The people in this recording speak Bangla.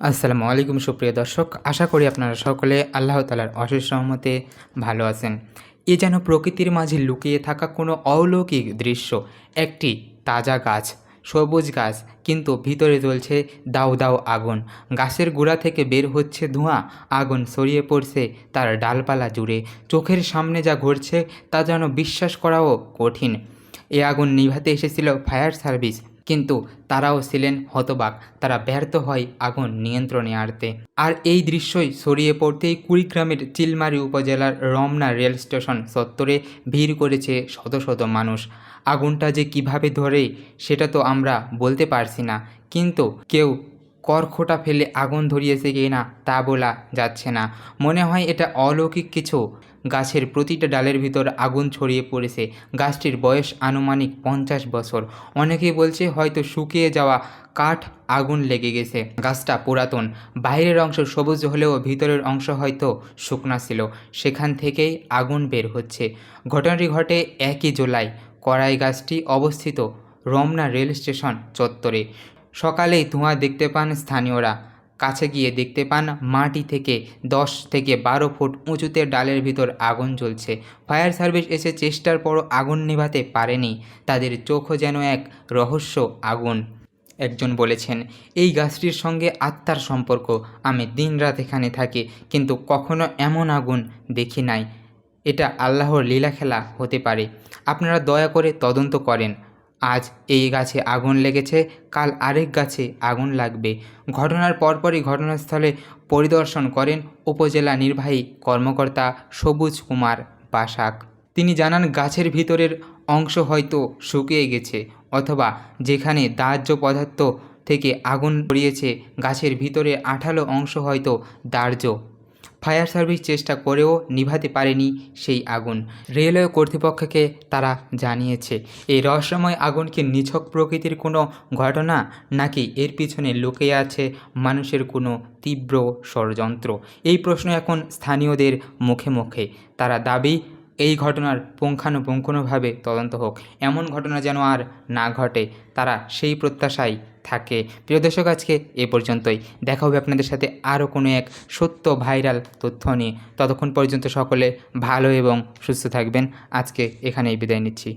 আসসালামু আলাইকুম, সুপ্রিয় দর্শক। আশা করি আপনারা সকলে আল্লাহ তালার অশেষ রহমতে ভালো আছেন। এ যেন প্রকৃতির মাঝে লুকিয়ে থাকা কোনো অলৌকিক দৃশ্য, একটি তাজা গাছ, সবুজ গাছ, কিন্তু ভিতরে জ্বলছে দাউ দাউ আগুন। গাছের গোড়া থেকে বের হচ্ছে ধোঁয়া, আগুন ছড়িয়ে পড়ছে তার ডালপালা জুড়ে। চোখের সামনে যা ঘটছে তা যেন বিশ্বাস করাও কঠিন। এ আগুন নিভাতে এসেছিল ফায়ার সার্ভিস কিন্তু তারাও ছিলেন হতবাক। তারা ব্যর্থ হয় আগুন নিয়ন্ত্রণে আনতে। আর এই দৃশ্যই সরিয়ে পড়তেই কুড়িগ্রামের চিলমারি উপজেলার রমনা রেল স্টেশন চত্বরে ভিড় করেছে শত শত মানুষ। আগুনটা যে কীভাবে ধরে, সেটা তো আমরা বলতে পারছি না। কিন্তু কেউ করখোটা ফেলে আগুন ধরিয়েছে কি না তা বলা যাচ্ছে না। মনে হয় এটা অলৌকিক কিছু। গাছের প্রতিটা ডালের ভিতর আগুন ছড়িয়ে পড়েছে। গাছটির বয়স আনুমানিক পঞ্চাশ বছর। অনেকেই বলছে হয়তো শুকিয়ে যাওয়া কাঠ আগুন লেগে গেছে। গাছটা পুরাতন। বাইরের অংশ সবুজ হলেও ভিতরের অংশ হয়তো শুকনা ছিল। সেখান থেকেই আগুন বের হচ্ছে। ঘটনাটি ঘটে একই জুলাই। কড়াই গাছটি অবস্থিত রমনা রেল স্টেশন চত্বরে। সকালেই ধোঁয়া দেখতে পান স্থানীয়রা। কাছে গিয়ে দেখতে পান মাটি থেকে দশ থেকে বারো ফুট উঁচুতে ডালের ভিতর আগুন জ্বলছে। ফায়ার সার্ভিস এসে চেষ্টার পরও আগুন নেভাতে পারেনি। তাদের চোখও যেন এক রহস্য আগুন। একজন বলেছেন, এই গাছটির সঙ্গে আত্মার সম্পর্ক। আমি দিনরাত এখানে থাকি, কিন্তু কখনো এমন আগুন দেখি নাই। এটা আল্লাহর লীলা খেলা হতে পারে। আপনারা দয়া করে তদন্ত করেন। আজ এই গাছে আগুন লেগেছে, কাল আরেক গাছে আগুন লাগবে। ঘটনার পরপরই ঘটনাস্থলে পরিদর্শন করেন উপজেলা নির্বাহী কর্মকর্তা সবুজ কুমার বাসাক। তিনি জানান, গাছের ভিতরের অংশ হয়তো শুকিয়ে গেছে অথবা যেখানে দাহ্য পদার্থ থেকে আগুন পড়িয়েছে গাছের ভিতরে আঠালো অংশ হয়তো দাহ্য। ফায়ার সার্ভিস চেষ্টা করেও নিভাতে পারেনি সেই আগুন। রেলওয়ে কর্তৃপক্ষকে তারা জানিয়েছে, এই রহস্যময় আগুনকে নিছক প্রকৃতির কোনো ঘটনা নাকি এর পিছনে লুকিয়ে আছে মানুষের কোনো তীব্র ষড়যন্ত্র? এই প্রশ্ন এখন স্থানীয়দের মুখে মুখে। তারা দাবি এই ঘটনার পুঙ্খানুপুঙ্খানুভাবে তদন্ত হোক। এমন ঘটনা যেন আর না ঘটে, তারা সেই প্রত্যাশায় থাকে। প্রিয় দর্শক, আজকে এ পর্যন্তই। দেখা হবে আপনাদের সাথে আরও কোনো এক সত্য ভাইরাল তথ্য নিয়ে। ততক্ষণ পর্যন্ত সকলে ভালো এবং সুস্থ থাকবেন। আজকে এখানেই বিদায় নিচ্ছি।